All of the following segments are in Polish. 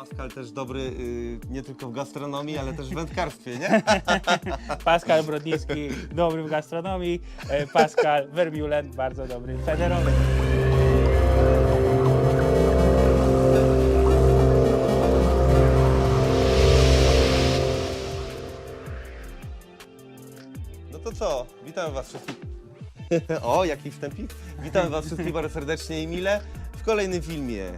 Pascal też dobry y, nie tylko w gastronomii, ale też w wędkarstwie, nie? Pascal Brodnicki, dobry w gastronomii. e, Pascal Vermeulen, bardzo dobry federowy. No to co? Witam Was wszystkich. o, jaki wstępik. Witam Was wszystkich bardzo serdecznie i mile w kolejnym filmie.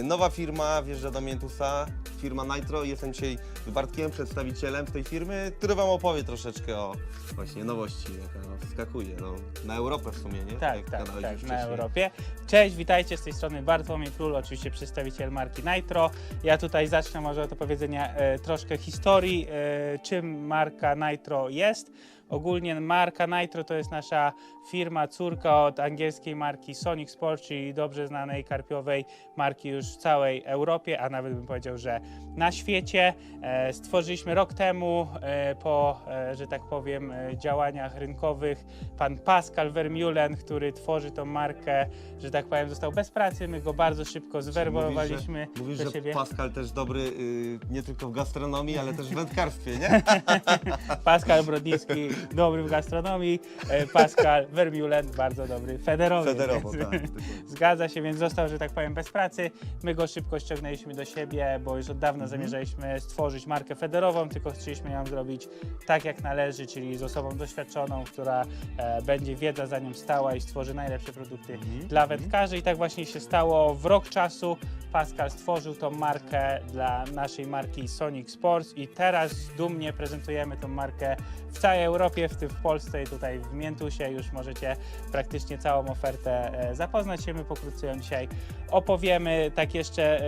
Y, Nowa firma wjeżdża do Miętusa, firma Nitro. Jestem dzisiaj z Bartkiem, przedstawicielem tej firmy, który Wam opowie troszeczkę o właśnie nowości, jaka wskakuje no, na Europę w sumie, nie? Tak, tak, gadałeś tak, już na wcześniej. Europie. Cześć, witajcie z tej strony Bartłomiej Król, oczywiście przedstawiciel marki Nitro. Ja tutaj zacznę może od opowiedzenia e, troszkę historii, e, czym marka Nitro jest. Ogólnie marka Nitro to jest nasza firma córka od angielskiej marki Sonic Sport, czyli dobrze znanej karpiowej marki już w całej Europie, a nawet bym powiedział, że na świecie. E, Stworzyliśmy rok temu e, po, e, że tak powiem, działaniach rynkowych pan Pascal Vermeulen, który tworzy tą markę, że tak powiem, został bez pracy. My go bardzo szybko zwerbowaliśmy Mówisz, że, mówisz, do że siebie. Pascal też dobry y, nie tylko w gastronomii, ale też w wędkarstwie, nie? Pascal Brodnicki, dobry w gastronomii. e, Pascal Vermeulen, bardzo dobry federowy. Federowo, tak. Zgadza się, więc został, że tak powiem, bez pracy. My go szybko ściągnęliśmy do siebie, bo już od dawna Mhm. zamierzaliśmy stworzyć markę federową, tylko chcieliśmy ją zrobić tak jak należy, czyli z osobą doświadczoną, która e, będzie wiedza za nią stała i stworzy najlepsze produkty Mhm. dla wędkarzy. I tak właśnie się stało. W rok czasu Pascal stworzył tą markę dla naszej marki Sonic Sports i teraz dumnie prezentujemy tą markę w całej Europie, w tym w Polsce i tutaj w Miętusie. Już możecie praktycznie całą ofertę e, zapoznać się. My pokrótce ją dzisiaj opowiemy. Tak jeszcze,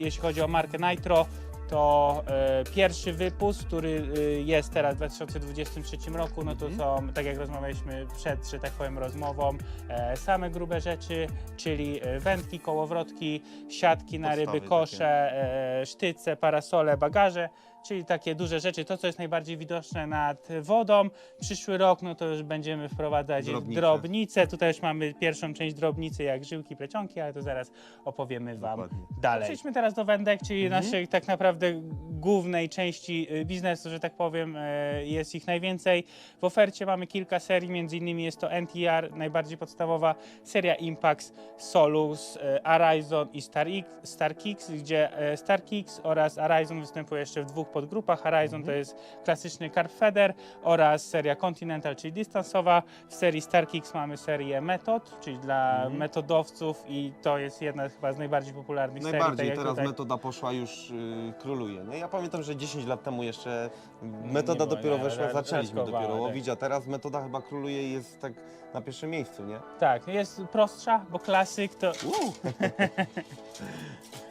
jeśli chodzi o markę Nitro, to e, pierwszy wypust, który e, jest teraz w 2023 roku, no to są, tak jak rozmawialiśmy przed, że tak powiem, rozmową, e, same grube rzeczy, czyli wędki, kołowrotki, siatki na Podstawy ryby, kosze, e, sztyce, parasole, bagaże, czyli takie duże rzeczy. To, co jest najbardziej widoczne nad wodą. Przyszły rok, no to już będziemy wprowadzać Drobnice. drobnice. Tutaj już mamy pierwszą część drobnicy, jak żyłki, plecionki, ale to zaraz opowiemy Wam Dokładnie. dalej. Przejdźmy teraz do wędek, czyli Mhm. naszej tak naprawdę głównej części y, biznesu, że tak powiem, y, jest ich najwięcej. W ofercie mamy kilka serii, między innymi jest to NTR, najbardziej podstawowa seria Impax, Solus, y, Arizon i Star, X, Star Kicks, gdzie y, Star Kicks oraz Arizon występuje jeszcze w dwóch podgrupach. Horizon to jest klasyczny carp feeder oraz seria Continental, czyli dystansowa. W serii Star Kicks mamy serię Method, czyli dla Mhm. metodowców i to jest jedna chyba z najbardziej popularnych serii. Najbardziej tak jak teraz tutaj. metoda poszła już y, króluje. Nie? Ja pamiętam, że 10 lat temu jeszcze Nie metoda było, dopiero nie, weszła, ra- zaczęliśmy raczkowała, dopiero tak. łowić, a teraz metoda chyba króluje i jest tak na pierwszym miejscu, nie? Tak, jest prostsza, bo klasyk to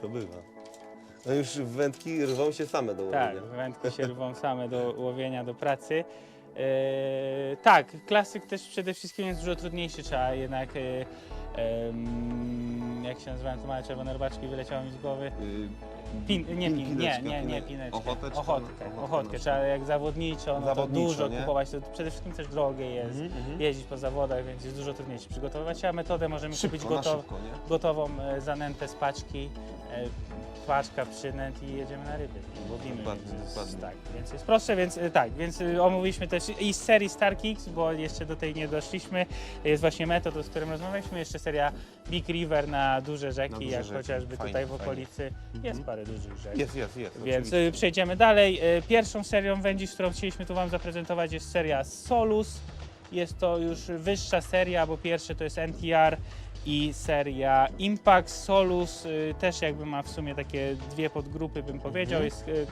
To bywa. No już wędki rwą się same do tak, łowienia. wędki się rwą same do łowienia, do pracy. Eee, tak, klasyk też przede wszystkim jest dużo trudniejszy, trzeba jednak e, em, jak się nazywają te małe czerwone robaczki, wyleciało mi z głowy. Y, Pin, nie, pin- pin, nie, nie, nie, pineczkę. ochotkę, ochotkę ochotkę. na Trzeba jak zawodniczo, no to Zawodniczo, dużo nie? kupować, to przede wszystkim też drogie jest. Mhm, mhm. Jeździć po zawodach, więc jest dużo przygotowywać się, a metodę możemy kupić Szybko, na gotową. szybko, nie? gotową e, zanętę z paczki, e, paczka przynęt i jedziemy na ryby. Łowimy, Dokładnie, więc, jest, dokładnie. tak, więc jest prostsze, więc e, tak, więc e, omówiliśmy też i z serii Star Kicks, bo jeszcze do tej nie doszliśmy, jest właśnie metod, z którym rozmawialiśmy, jeszcze seria Big River na duże rzeki, duże jak rzeki. chociażby Fajnie, tutaj w fajnie. okolicy jest parę dużych rzek. Jest, jest, jest. Więc oczywiście. y, przejdziemy dalej. Y, Pierwszą serią wędzisz, którą chcieliśmy tu Wam zaprezentować jest seria Solus. Jest to już wyższa seria, bo pierwsze to jest NTR i seria Impact. Solus y, też jakby ma w sumie takie dwie podgrupy bym powiedział. Mhm. Jest y,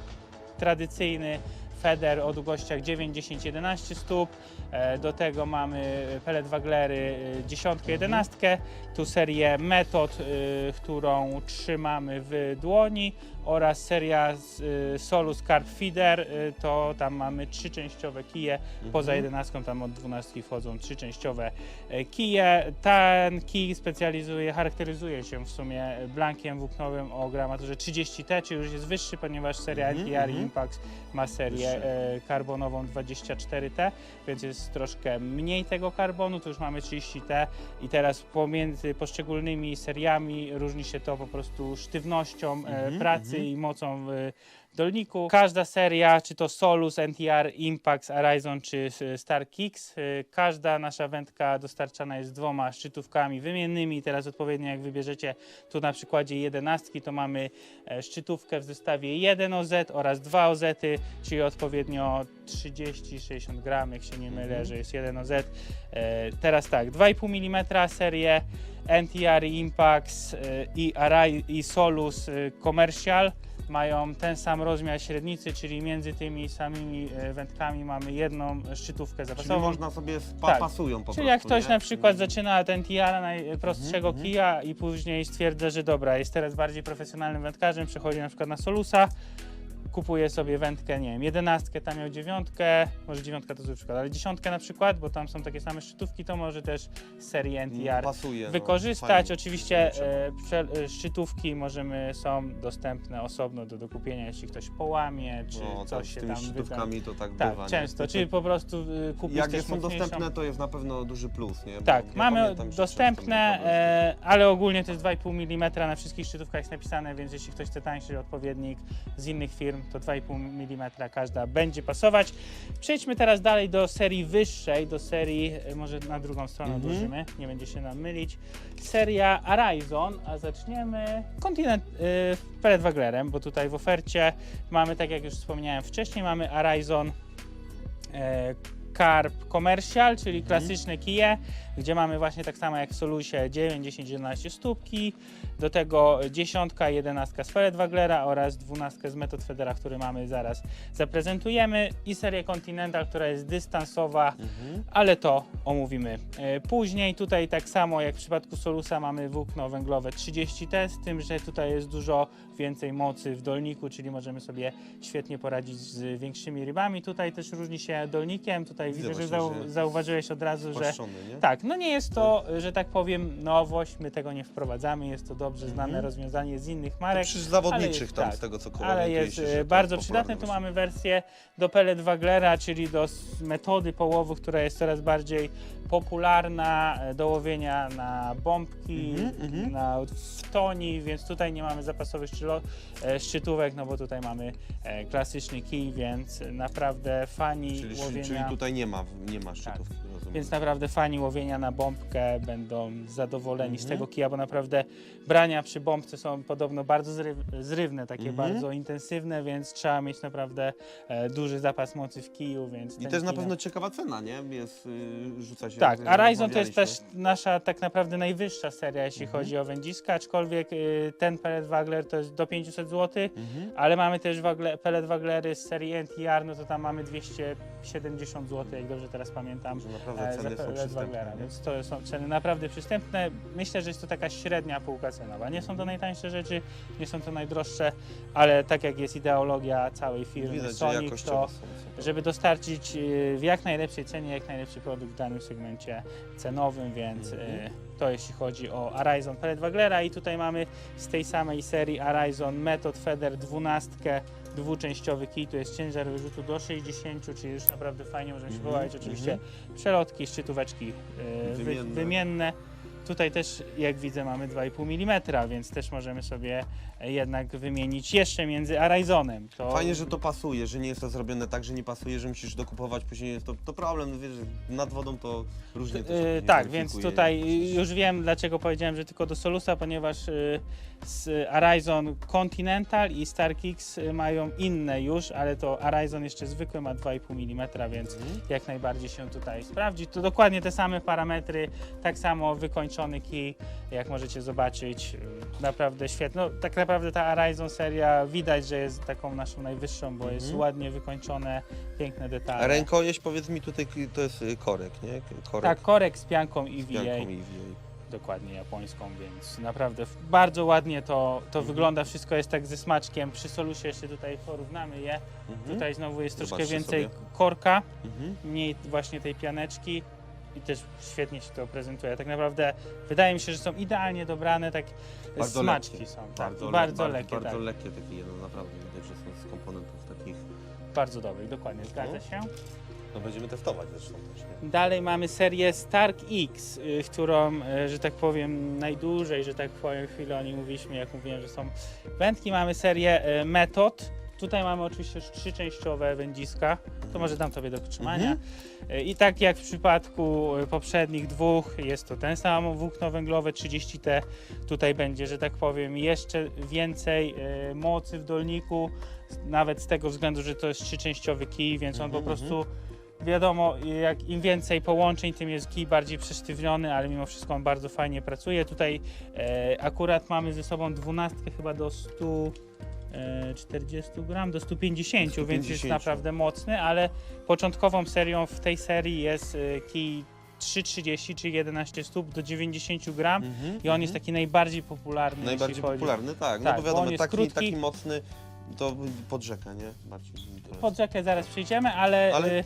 tradycyjny feder o długościach 9, 10, 11 stóp. E, Do tego mamy pelet waglery y, dziesiątkę, jedenastkę. Tu serię Metod, y, którą trzymamy w dłoni oraz seria z, y, Solus Carp Feeder, y, to tam mamy trzyczęściowe kije, poza Mhm. jedenastką tam od 12 wchodzą trzyczęściowe e, kije. Ten kij specjalizuje, charakteryzuje się w sumie blankiem włóknowym o gramaturze 30T, czyli już jest wyższy, ponieważ seria Mhm, mhm. Impact ma serię e, karbonową 24T, więc jest troszkę mniej tego karbonu, tu już mamy 30T i teraz pomiędzy poszczególnymi seriami różni się to po prostu sztywnością e, Mhm, pracy. I mocą w dolniku. Każda seria, czy to Solus, NTR, Impax, Horizon czy e, Star Kicks, e, każda nasza wędka dostarczana jest dwoma szczytówkami wymiennymi. Teraz odpowiednio jak wybierzecie tu na przykładzie jedenastki, to mamy e, szczytówkę w zestawie 1 OZ oraz 2 OZ, czyli odpowiednio 30-60 gram, jak się nie mylę, Mhm. że jest 1 OZ. Teraz tak, 2,5 mm serię NTR, Impax e, i, i Solus Commercial mają ten sam rozmiar średnicy, czyli między tymi samymi e, wędkami mamy jedną szczytówkę Czyli zapasową. można sobie spa, Tak. pasują po Czyli prostu, jak ktoś nie? na przykład zaczyna od NTR najprostszego Mhm, mhm. kija i później stwierdza, że dobra, jest teraz bardziej profesjonalnym wędkarzem, przechodzi na przykład na Solusa, kupuje sobie wędkę, nie wiem, jedenastkę, tam miał dziewiątkę, może dziewiątka to zły przykład, ale dziesiątkę na przykład, bo tam są takie same szczytówki, to może też z serii Mm, NTR Pasuje, no, wykorzystać. fajnie. Oczywiście e, prze, e, szczytówki możemy, są dostępne osobno do dokupienia, jeśli ktoś połamie, czy no, tak, coś z się tymi tam wyda. szczytówkami to tak, Tak, nie? często, czyli po prostu y, kupić Jak też są mocniejszą. dostępne, to jest na pewno duży plus, nie? Bo Tak, ja mamy pamiętam, że dostępne, często e, ale ogólnie to jest 2,5 mm na wszystkich szczytówkach jest napisane, więc jeśli ktoś chce tańszy odpowiednik z innych firm, to 2,5 mm każda będzie pasować. Przejdźmy teraz dalej do serii wyższej, do serii, e, może na drugą stronę Mhm. odłożymy, nie będzie się nam mylić. Seria Horizon, a zaczniemy kontynent y, Pellet Waglerem, bo tutaj w ofercie mamy, tak jak już wspomniałem wcześniej, mamy Horizon e, Carp Commercial, czyli Mhm. klasyczne kije, gdzie mamy właśnie tak samo jak w Solusie 9, 10, 11 stópki, do tego dziesiątka, jedenastka z Pellet Waglera oraz dwunastkę z Method Federa, który mamy zaraz zaprezentujemy i serię Continental, która jest dystansowa, Mhm. ale to omówimy e, później. Tutaj tak samo jak w przypadku Solusa mamy włókno węglowe 30T, z tym, że tutaj jest dużo więcej mocy w dolniku, czyli możemy sobie świetnie poradzić z większymi rybami. Tutaj też różni się dolnikiem, tutaj Widzę że, właśnie, zau że zauważyłeś od razu, że Płaszczony, nie? tak, no nie jest to, że tak powiem, nowość, my tego nie wprowadzamy, jest to dobrze znane Mhm. rozwiązanie z innych To marek. przy ale zawodniczych jest- tam tak, z tego co ale orientuję jest się, e, że to bardzo przydatne. Tu mamy wersję do pellet Waglera, czyli do s- metody połowu, która jest coraz bardziej popularna e, do łowienia na bombki, Mhm, mhm. na wtoni, więc tutaj nie mamy zapasowych e, szczytówek, no bo tutaj mamy e, klasyczny kij, więc naprawdę fani Czyli, łowienia... czyli tutaj nie ma, nie ma szczytówki, rozumiem. Więc naprawdę fani łowienia na bombkę będą zadowoleni z Mhm. tego kija, bo naprawdę brania przy bombce są podobno bardzo zryw, zrywne, takie Mhm. bardzo intensywne, więc trzeba mieć naprawdę duży zapas mocy w kiju, więc I też na kij pewno ciekawa cena, nie? Jest, y, rzuca się... tak, Ryzen to jest też nasza tak naprawdę najwyższa seria, jeśli Mhm. chodzi o wędziska, aczkolwiek y, ten pellet Wagler to jest do 500 zł, Mhm. ale mamy też wagle, pellet Waglery z serii NTR, no to tam mamy 270 zł, jak dobrze teraz pamiętam. Że e, naprawdę za ceny są pellet Waglera, przystępne. nie? więc to są ceny naprawdę przystępne. Myślę, że jest to taka średnia półka cenowa. Nie są to najtańsze rzeczy, nie są to najdroższe, ale tak jak jest ideologia całej firmy Widać, że Sonic, jakościowo to są. są. Żeby dostarczyć y, w jak najlepszej cenie, jak najlepszy produkt w danym segmencie cenowym, więc Mhm. y, to jeśli chodzi o Horizon Pellet Waglera i tutaj mamy z tej samej serii Horizon Method Feder 12 dwuczęściowy kij, tu jest ciężar wyrzutu do 60, czyli już naprawdę fajnie możemy się Mhm, pobawić. Oczywiście przelotki, szczytóweczki y, wy, Wymienne. wymienne. Tutaj też, jak widzę, mamy 2,5 mm, więc też możemy sobie jednak wymienić jeszcze między Horizonem. To Fajnie, że to pasuje, że nie jest to zrobione tak, że nie pasuje, że musisz dokupować później. Jest to, to problem, no wiesz, nad wodą to różnie to się Yy, tak, więc tutaj już wiem, dlaczego powiedziałem, że tylko do Solusa, ponieważ yy, z Horizon Continental i StarKicks yy, mają inne już, ale to Horizon jeszcze zwykły ma 2,5 mm, więc Mhm. jak najbardziej się tutaj sprawdzi. To dokładnie te same parametry, tak samo wykończony kij, jak możecie zobaczyć, yy, naprawdę świetny. No, tak naprawdę ta Horizon seria widać, że jest taką naszą najwyższą, bo jest Mhm. ładnie wykończone, piękne detale. A rękojeść, powiedz mi tutaj, to jest y, korek, nie? Korek Tak, korek z pianką i z VA. pianką i VA. dokładnie japońską, więc naprawdę bardzo ładnie to, to Mhm. wygląda, wszystko jest tak ze smaczkiem. Przy Solusie jeszcze tutaj porównamy je. Mhm. Tutaj znowu jest troszkę Zobaczcie więcej sobie. korka, Mhm. mniej właśnie tej pianeczki i też świetnie się to prezentuje. Tak naprawdę wydaje mi się, że są idealnie dobrane, tak Bardzo smaczki lekkie. są. Tak, Bardzo, bardzo, le- lekkie. bardzo tak. lekkie takie jedno, naprawdę widać, że są z komponentów takich bardzo dobrych, dokładnie, zgadza się. No będziemy testować zresztą też, nie? Dalej mamy serię Stark X, y, w którą, y, że tak powiem, najdłużej, że tak powiem, chwilę o niej mówiliśmy, jak mówiłem, że są wędki. Mamy serię y, Method. Tutaj mamy oczywiście już trzyczęściowe wędziska. To może dam Tobie do trzymania. Mhm. Y, I tak jak w przypadku y, poprzednich dwóch, jest to ten sam włókno węglowe 30T. Tutaj będzie, że tak powiem, jeszcze więcej y, mocy w dolniku, nawet z tego względu, że to jest trzyczęściowy kij, więc on po Mhm, prostu wiadomo, jak im więcej połączeń, tym jest kij bardziej przesztywniony, ale mimo wszystko on bardzo fajnie pracuje. Tutaj e, akurat mamy ze sobą dwunastkę chyba do 140 gram, do 150, więc jest 150. naprawdę mocny, ale początkową serią w tej serii jest e, kij 3,30 czy 11 stóp do 90 gram Mhm, i on jest taki najbardziej popularny. Najbardziej popularny, tak. No Tak, bo bo wiadomo, on jest taki, krótki. taki mocny to pod rzekę, nie? Bardziej. Pod rzekę zaraz przejdziemy, ale, Ale- y,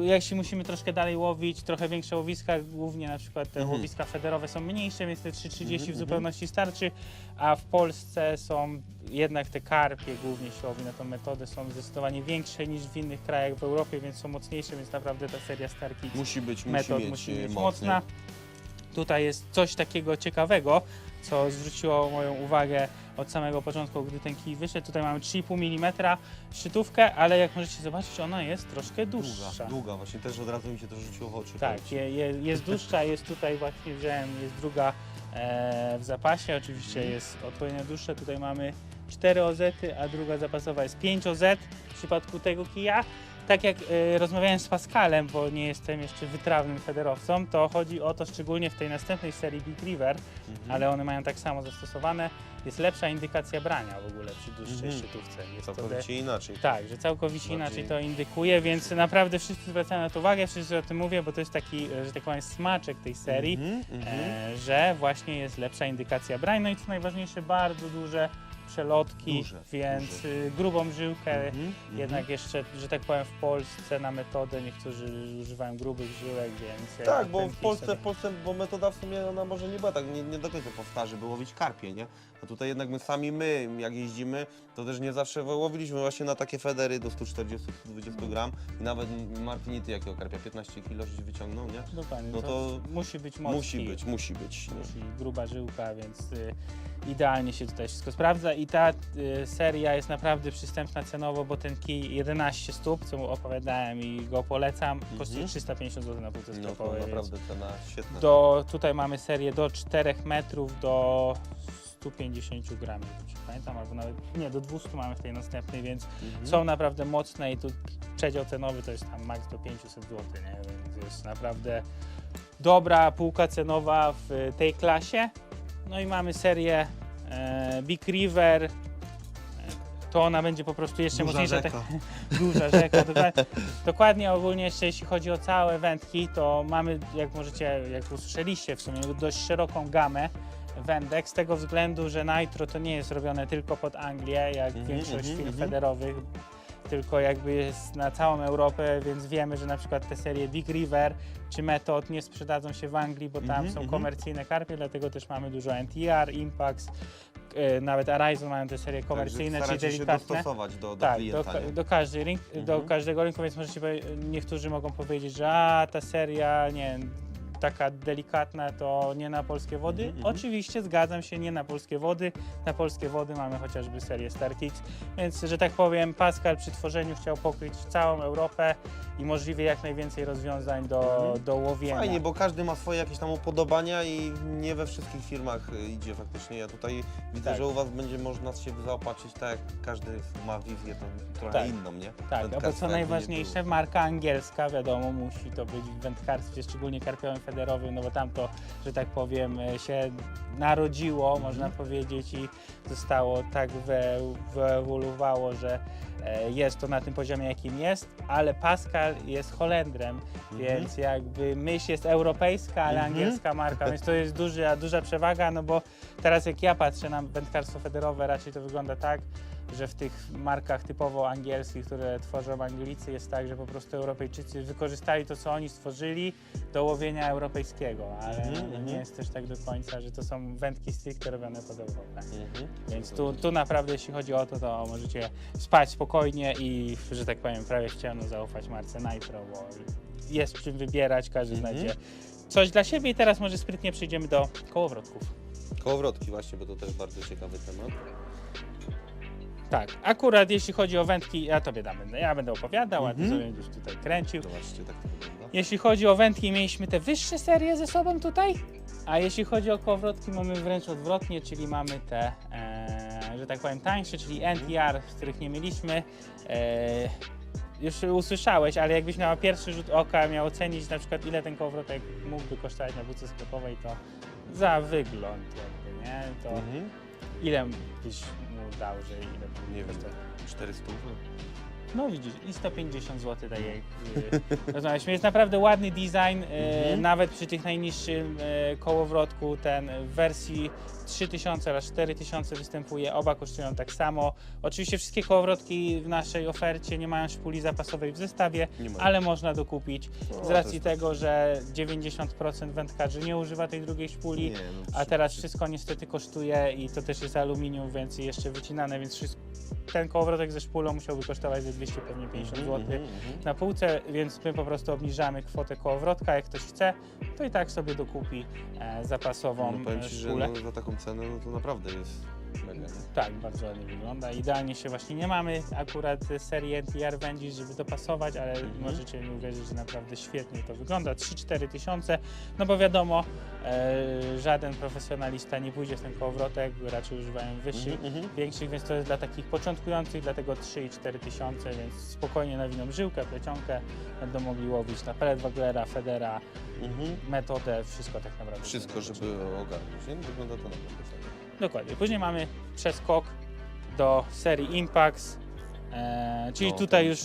jeśli musimy troszkę dalej łowić, trochę większe łowiska, głównie na przykład te Mhm. łowiska federowe są mniejsze, więc te 3,30 Mhm, w zupełności starczy, a w Polsce są jednak te karpie, głównie się łowi na tą metodę, są zdecydowanie większe niż w innych krajach w Europie, więc są mocniejsze, więc naprawdę ta seria Starki Musi być, musi metod musi e, być mocny. mocna. Tutaj jest coś takiego ciekawego, co zwróciło moją uwagę od samego początku, gdy ten kij wyszedł. Tutaj mamy 3,5 mm szczytówkę, ale jak możecie zobaczyć, ona jest troszkę dłuższa. Długa, długa, właśnie też od razu mi się to rzuciło w oczy. Tak, je, je, jest dłuższa, jest tutaj właśnie wziąłem, jest druga e, w zapasie, oczywiście Mhm. jest odpowiednio dłuższa. Tutaj mamy 4 OZ, a druga zapasowa jest 5 OZ w przypadku tego kija. Tak jak e, rozmawiałem z Pascalem, bo nie jestem jeszcze wytrawnym federowcą, to chodzi o to szczególnie w tej następnej serii Big River, Mhm. ale one mają tak samo zastosowane, jest lepsza indykacja brania w ogóle przy dłuższej Mhm. szczytówce. Jest to de- Całkowicie inaczej. tak, że całkowicie Bardziej- inaczej to indykuje, więc naprawdę wszyscy zwracają na to uwagę, wszyscy o tym mówią, bo to jest taki, e, że tak powiem, smaczek tej serii, Mhm, mhm. e, że właśnie jest lepsza indykacja brań. No i co najważniejsze, bardzo duże przelotki, Duże, więc duże. y, grubą żyłkę. Mhm, mhm. Jednak jeszcze, że tak powiem, w Polsce na metodę niektórzy używają grubych żyłek, więc... Tak, bo w Polsce, sobie- w Polsce, bo metoda w sumie ona może nie była tak, nie, nie do końca powtarzy, by łowić karpie, nie? A tutaj jednak my sami, my, jak jeździmy, to też nie zawsze łowiliśmy właśnie na takie federy do 140-120 gram i nawet Martinity jakiego karpia, 15 kg wyciągnął, nie? Dokładnie, no to, to musi być mocny Musi być, musi być. Nie? musi gruba żyłka, więc y, idealnie się tutaj wszystko sprawdza i ta y, seria jest naprawdę przystępna cenowo, bo ten kij 11 stóp, co mu opowiadałem i go polecam, kosztuje Mhm. 350 zł na półce No to sklepowej, naprawdę cena świetna. do, tutaj mamy serię do 4 metrów do 150 gram, jeśli pamiętam, albo nawet, nie, do 200 mamy w tej następnej, więc Mhm. są naprawdę mocne i tu przedział cenowy to jest tam max do 500 zł, nie? więc jest naprawdę dobra półka cenowa w tej klasie. No i mamy serię e, Big River. E, To ona będzie po prostu jeszcze Duża mocniejsza. rzeka. Tak, duża rzeka. Dokładnie, dokładnie ogólnie jeszcze jeśli chodzi o całe wędki, to mamy, jak możecie, jak usłyszeliście w sumie, dość szeroką gamę wędek z tego względu, że Nitro to nie jest robione tylko pod Anglię, jak Mhm, większość mhm, firm mhm. federowych, tylko jakby jest na całą Europę, więc wiemy, że na przykład te serie Big River czy Method nie sprzedadzą się w Anglii, bo tam Mhm, są mhm. komercyjne karpie, dlatego też mamy dużo NTR, Impax, e, nawet Horizon mają te serie komercyjne, Także czyli staracie się delikatne. dostosować do, do Tak, do, klienta, nie? do, każdej rynk, do Mhm. każdego rynku, więc możecie powie- niektórzy mogą powiedzieć, że a, ta seria, nie wiem, taka delikatna to nie na polskie wody. Mhm, mhm. Oczywiście zgadzam się, nie na polskie wody. Na polskie wody mamy chociażby serię StarKix, więc że tak powiem, Pascal przy tworzeniu chciał pokryć całą Europę i możliwie jak najwięcej rozwiązań do, Mhm. do łowienia. Fajnie, bo każdy ma swoje jakieś tam upodobania i nie we wszystkich firmach y, idzie faktycznie. Ja tutaj widzę, Tak. że u Was będzie można się zaopatrzyć tak, jak każdy ma wizję tą trochę Tak. inną, nie? Tak, bo co najważniejsze, marka angielska, wiadomo, musi to być w wędkarstwie, szczególnie karpiowym federowym, no bo tam to, że tak powiem, e, się narodziło, Mhm. można powiedzieć, i zostało tak we, wyewoluowało, że e, jest to na tym poziomie, jakim jest, ale Pascal jest Holendrem, Mhm. więc jakby myśl jest europejska, ale Mhm. angielska marka, więc to jest duża, duża przewaga, no bo teraz jak ja patrzę na wędkarstwo federowe, raczej to wygląda tak, że w tych markach typowo angielskich, które tworzą Anglicy, jest tak, że po prostu Europejczycy wykorzystali to, co oni stworzyli do łowienia europejskiego, ale Mhm, mhm. nie jest też tak do końca, że to są wędki stricte robione pod Europę. Mhm. Więc tu, tu naprawdę, jeśli chodzi o to, to możecie spać spokojnie i, że tak powiem, prawie w ciemno zaufać marce Nitro, bo jest czym wybierać, każdy Mhm. znajdzie coś dla siebie i teraz może sprytnie przejdziemy do kołowrotków. Kołowrotki właśnie, bo to też bardzo ciekawy temat. Tak, akurat jeśli chodzi o wędki, ja tobie dam, będę, ja będę opowiadał, a ty Mhm. sobie będziesz tutaj kręcił. Zobaczcie, tak to wygląda. Jeśli chodzi o wędki, mieliśmy te wyższe serie ze sobą tutaj, a jeśli chodzi o kołowrotki, mamy wręcz odwrotnie, czyli mamy te, e, że tak powiem, tańsze, czyli NTR, których nie mieliśmy. E, już usłyszałeś, ale jakbyś miała pierwszy rzut oka, miał ocenić na przykład ile ten kołowrotek mógłby kosztować na buce sklepowej, to za wygląd jakby, nie? To Mhm. ile byś mu dał, że ile by Nie wiem. kosztował? 400. No widzisz, i 150 zł jak y, rozmawialiśmy. Jest naprawdę ładny design, y, Mhm. nawet przy tych najniższym y, kołowrotku ten w wersji 3000 oraz 4000 występuje, oba kosztują tak samo. Oczywiście wszystkie kołowrotki w naszej ofercie nie mają szpuli zapasowej w zestawie, Nie ale można dokupić O, z to racji jest- tego, że 90% wędkarzy nie używa tej drugiej szpuli. Nie, no, A teraz wszystko niestety kosztuje i to też jest aluminium, więc jeszcze wycinane, więc wszystko, ten kołowrotek ze szpulą musiałby kosztować ze 200 pewnie 50 Mhm, zł mhm, mhm. na półce, więc my po prostu obniżamy kwotę kołowrotka. Jak ktoś chce, to i tak sobie dokupi e, zapasową No powiem e, Ci, że szpulę. no, za taką cenę no to naprawdę jest? Tak, bardzo ładnie wygląda. Idealnie się właśnie nie mamy akurat serii NTR Wendis, żeby dopasować, ale Mhm. możecie mi uwierzyć, że naprawdę świetnie to wygląda. 3-4 tysiące, no bo wiadomo, e, żaden profesjonalista nie pójdzie w ten kołowrotek, raczej używają wyższych, Mhm, mhm. większych, więc to jest dla takich początkujących, dlatego 3 i 4 tysiące, więc spokojnie nawiną żyłkę, plecionkę, będą mogli łowić na pelet Waglera, Federa, Mhm. metodę, wszystko tak naprawdę. Wszystko, żeby ogarnąć. Nie? Wygląda to naprawdę fajnie. Dokładnie. Później mamy przeskok do serii Impax. E, czyli No, tutaj już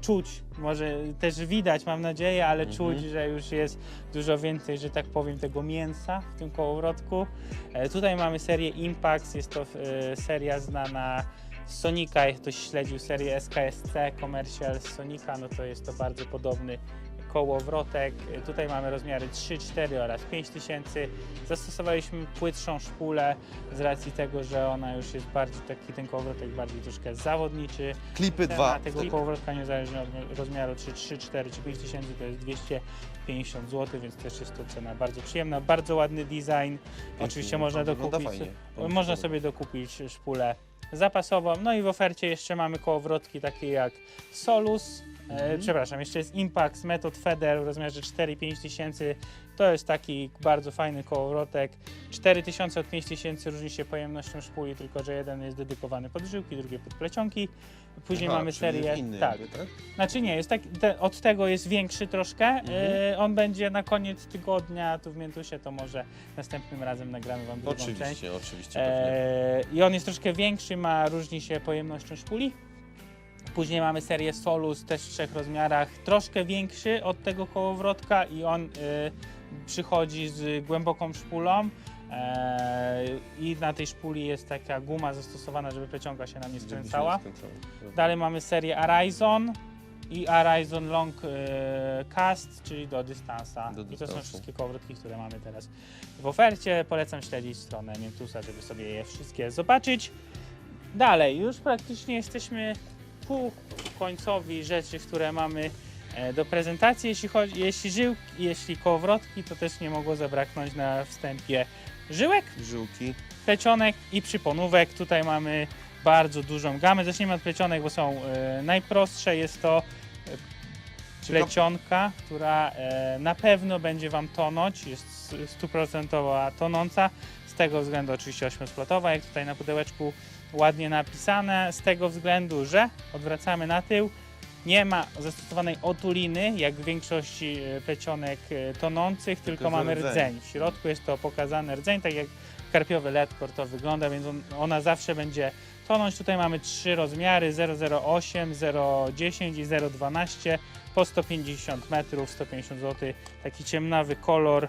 czuć, może też widać, mam nadzieję, ale Mhm. czuć, że już jest dużo więcej, że tak powiem, tego mięsa w tym kołowrotku. E, tutaj mamy serię Impax, jest to e, seria znana z Sonika, jak ktoś śledził serię SKSC Commercial z Sonika, no to jest to bardzo podobny kołowrotek. Tutaj mamy rozmiary 3, 4 oraz 5000. Zastosowaliśmy płytszą szpulę z racji tego, że ona już jest bardziej taki ten kołowrotek bardziej troszkę zawodniczy. Klipy Cena dwa. tego kołowrotka niezależnie od rozmiaru czy 3, 4 czy 5 tysięcy to jest 250 zł, więc też jest to cena bardzo przyjemna, bardzo ładny design. Oczywiście można Wygląda dokupić, fajnie. można sobie dokupić szpulę zapasową. No i w ofercie jeszcze mamy kołowrotki takie jak Solus. Mhm. przepraszam, jeszcze jest Impax Method Feder w rozmiarze 4-5 tysięcy. To jest taki bardzo fajny kołowrotek. 4000 od 5000 różni się pojemnością szpuli, tylko że jeden jest dedykowany pod żyłki, drugi pod plecionki. Później Aha, mamy czyli serię. Inny tak, jakby, tak? znaczy nie, jest tak, te, od tego jest większy troszkę. Mhm. E, on będzie na koniec tygodnia tu w Miętusie, to może następnym razem nagramy Wam drugą część. Oczywiście, oczywiście. pewnie. E, I on jest troszkę większy, ma różni się pojemnością szpuli. Później mamy serię Solus też w trzech rozmiarach, troszkę większy od tego kołowrotka i on e, przychodzi z głęboką szpulą. E, I na tej szpuli jest taka guma zastosowana, żeby plecionka się nam nie skręcała. Dalej mamy serię Arizon i Arizon Long e, Cast, czyli do dystansa. Do I to są dystansu. wszystkie kołowrotki, które mamy teraz w ofercie. Polecam śledzić stronę Miętusa, żeby sobie je wszystkie zobaczyć. Dalej, już praktycznie jesteśmy ku końcowi rzeczy, które mamy e, do prezentacji. Jeśli chodzi, jeśli żyłki, jeśli kołowrotki, to też nie mogło zabraknąć na wstępie żyłek Żyłki. plecionek i przyponówek. Tutaj mamy bardzo dużą gamę. Zacznijmy od plecionek, bo są e, najprostsze. Jest to e, plecionka, która e, na pewno będzie Wam tonąć. Jest stu- stuprocentowa tonąca. Z tego względu oczywiście ośmiosplotowa, jak tutaj na pudełeczku ładnie napisane. Z tego względu, że odwracamy na tył. Nie ma zastosowanej otuliny, jak w większości e, plecionek e, tonących, tylko, Tylko mamy rdzeń. rdzeń. W środku jest to pokazany rdzeń, tak jak karpiowy ledkor to wygląda, więc on, ona zawsze będzie tonąć. Tutaj mamy trzy rozmiary 008, 010 i 012 po 150 metrów, 150 zł. Taki ciemnawy kolor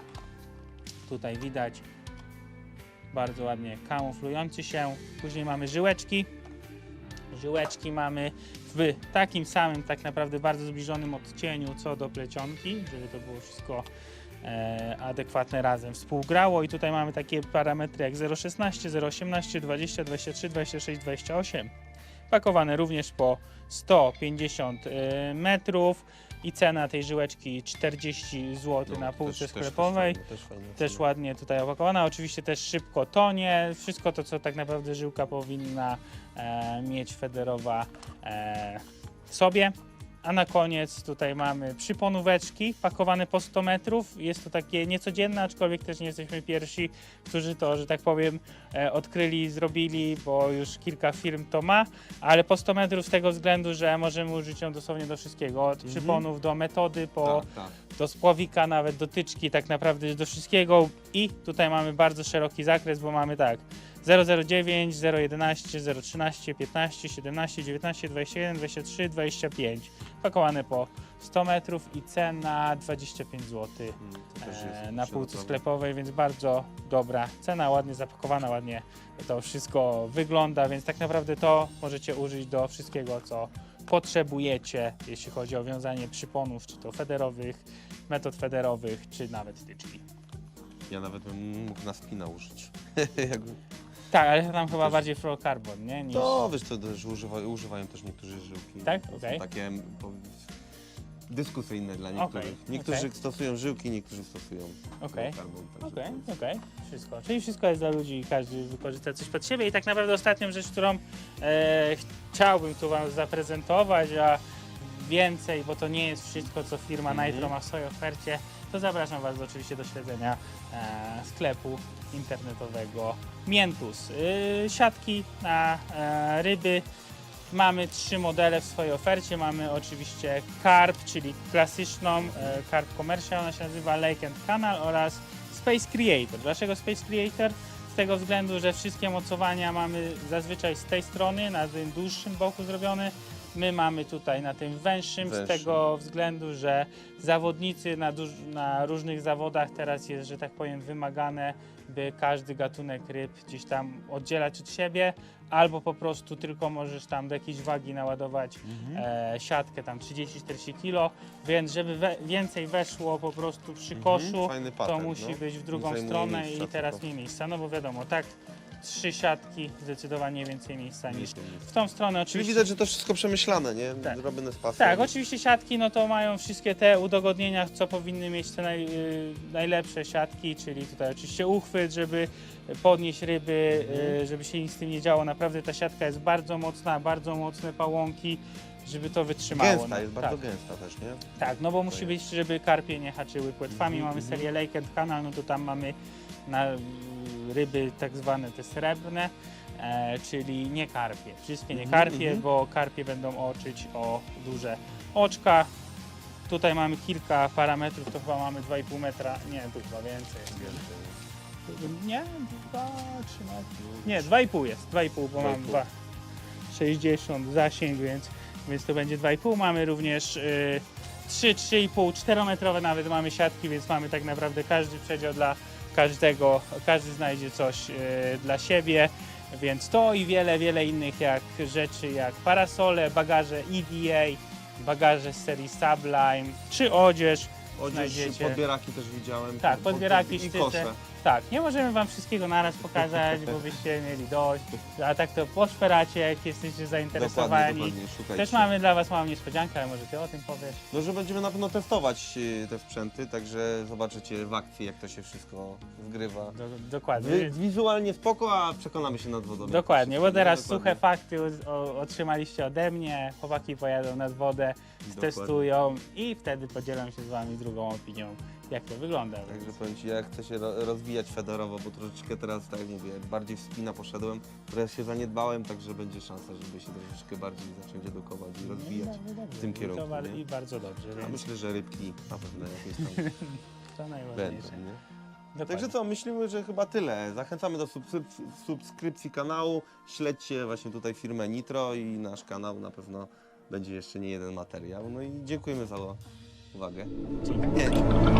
tutaj widać. Bardzo ładnie kamuflujący się. Później mamy żyłeczki. Żyłeczki mamy w takim samym, tak naprawdę bardzo zbliżonym odcieniu co do plecionki, żeby to było wszystko e, adekwatne razem współgrało. I tutaj mamy takie parametry jak 0,16, 0,18, 20, 23, 26, 28. Pakowane również po 150 e, metrów i cena tej żyłeczki 40 zł na półce sklepowej. No, Też, fajnie, Też ładnie tutaj opakowana, oczywiście też szybko tonie, wszystko to co tak naprawdę żyłka powinna e, mieć federowa e, w sobie. A na koniec tutaj mamy przyponóweczki pakowane po 100 metrów. Jest to takie niecodzienne, aczkolwiek też nie jesteśmy pierwsi, którzy to, że tak powiem, e, odkryli, zrobili, bo już kilka firm to ma, ale po 100 metrów z tego względu, że możemy użyć ją dosłownie do wszystkiego, od Mhm. przyponów do metody, po Tak, tak. do spławika, nawet dotyczki, tak naprawdę do wszystkiego. I tutaj mamy bardzo szeroki zakres, bo mamy tak 009, 011, 013, 15, 17, 19, 21, 23, 25. Pakowane po 100 metrów i cena 25 zł Mm, też jest e, na półce sklepowej, więc bardzo dobra cena, ładnie zapakowana, ładnie to wszystko wygląda, więc tak naprawdę to możecie użyć do wszystkiego, co potrzebujecie, jeśli chodzi o wiązanie przyponów, czy to federowych, metod federowych, czy nawet tyczki. Ja nawet bym mógł na spina użyć. Jakby- Tak, ale tam chyba Też- bardziej fluorocarbon, nie? Niż... to wiesz co, że używa, używają też niektórzy żyłki. Tak? To są Okej. Takie po, dyskusyjne dla niektórych. Okej, Niektórzy okej. stosują żyłki, niektórzy stosują Okej. fluorokarbon, także Okej, to okej, wszystko. Czyli wszystko jest dla ludzi i każdy wykorzysta coś pod siebie. I tak naprawdę ostatnią rzecz, którą e, chciałbym tu Wam zaprezentować, a więcej, bo to nie jest wszystko, co firma Mhm. Nitro ma w swojej ofercie, to zapraszam Was oczywiście do śledzenia e, sklepu internetowego Mientus. Y, siatki na e, ryby. Mamy trzy modele w swojej ofercie. Mamy oczywiście Carp, czyli klasyczną e, Carp Commercial, ona się nazywa Lake and Canal oraz Space Creator. Dlaczego Space Creator? Z tego względu, że wszystkie mocowania mamy zazwyczaj z tej strony, na tym dłuższym boku zrobione. My mamy tutaj na tym węższym, z Węższym. tego względu, że zawodnicy na, duż, na różnych zawodach teraz jest, że tak powiem, wymagane, by każdy gatunek ryb gdzieś tam oddzielać od siebie, albo po prostu tylko możesz tam do jakiejś wagi naładować e, siatkę tam 30-40 kg, więc żeby we, więcej weszło po prostu przy Mhm, koszu, fajny to patent, musi no. być w drugą Zajmuje stronę miejsca i teraz tylko. nie miejsca, no bo wiadomo, tak trzy siatki zdecydowanie więcej miejsca niż w tą stronę Czyli oczywiście. widać, że to wszystko przemyślane, nie? Tak. Robione z pasją. Tak, oczywiście siatki no to mają wszystkie te udogodnienia, co powinny mieć te naj, y, najlepsze siatki, czyli tutaj oczywiście uchwyt, żeby podnieść ryby, Mhm. y, żeby się nic z tym nie działo. Naprawdę ta siatka jest bardzo mocna, bardzo mocne pałąki, żeby to wytrzymało. Gęsta, no, jest tak, bardzo gęsta też, nie? Tak, no bo musi jest. być, żeby karpie nie haczyły płetwami. Mhm, mamy mhm. serię Lake and Canal, no to tam mamy na ryby tak zwane te srebrne, e, czyli nie karpie. Wszystkie nie Mhm, karpie, mhm. bo karpie będą oczyć o duże oczka. Tutaj mamy kilka parametrów, to chyba mamy 2,5 metra, nie, tu chyba więcej. Nie, 2, 3 metry. Nie, 2,5 jest, 2,5, bo mam 2,5. 2, 60 zasięg, więc, więc to będzie 2,5. Mamy również y, 3, 3,5, 4 metrowe nawet mamy siatki, więc mamy tak naprawdę każdy przedział dla każdego, każdy znajdzie coś y, dla siebie. Więc to i wiele, wiele innych jak rzeczy jak parasole, bagaże EVA, bagaże z serii Sublime, czy odzież. Odzież, Znajdziecie. podbieraki też widziałem. Tak, pod- podbieraki, i sztyce. Tak, nie możemy Wam wszystkiego naraz pokazać, bo byście mieli dość. A tak to poszperacie, jak jesteście Dokładnie, zainteresowani. dokładnie, szukajcie. Też mamy dla Was małą niespodziankę, ale może Ty o tym powiesz. No, że będziemy na pewno testować y, te sprzęty, także zobaczycie w akcji, jak to się wszystko zgrywa. Do, dokładnie. Wy, wizualnie spoko, a przekonamy się nad wodą. Dokładnie, bo teraz suche dokładnie. fakty o, o, otrzymaliście ode mnie. Chłopaki pojadą nad wodę, Dokładnie. testują i wtedy podzielę się z Wami drugą opinią, jak to wygląda. Także powiem Ci, jak chcę się ro- rozwijać federowo, bo troszeczkę teraz, tak jak mówię, bardziej w spina poszedłem, teraz się zaniedbałem, także będzie szansa, żeby się troszeczkę bardziej zacząć edukować i rozwijać. Dobrze, dobrze. w tym I to kierunku, bar- nie? I bardzo dobrze, A więc myślę, że rybki na pewno jakieś tam to będą. najważniejsze. Nie? Dokładnie. Także co, myślimy, że chyba tyle. Zachęcamy do subskrypcji, subskrypcji kanału. Śledźcie właśnie tutaj firmę Nitro i nasz kanał. Na pewno będzie jeszcze nie jeden materiał. No i dziękujemy za uwagę. Dzięki. Nie.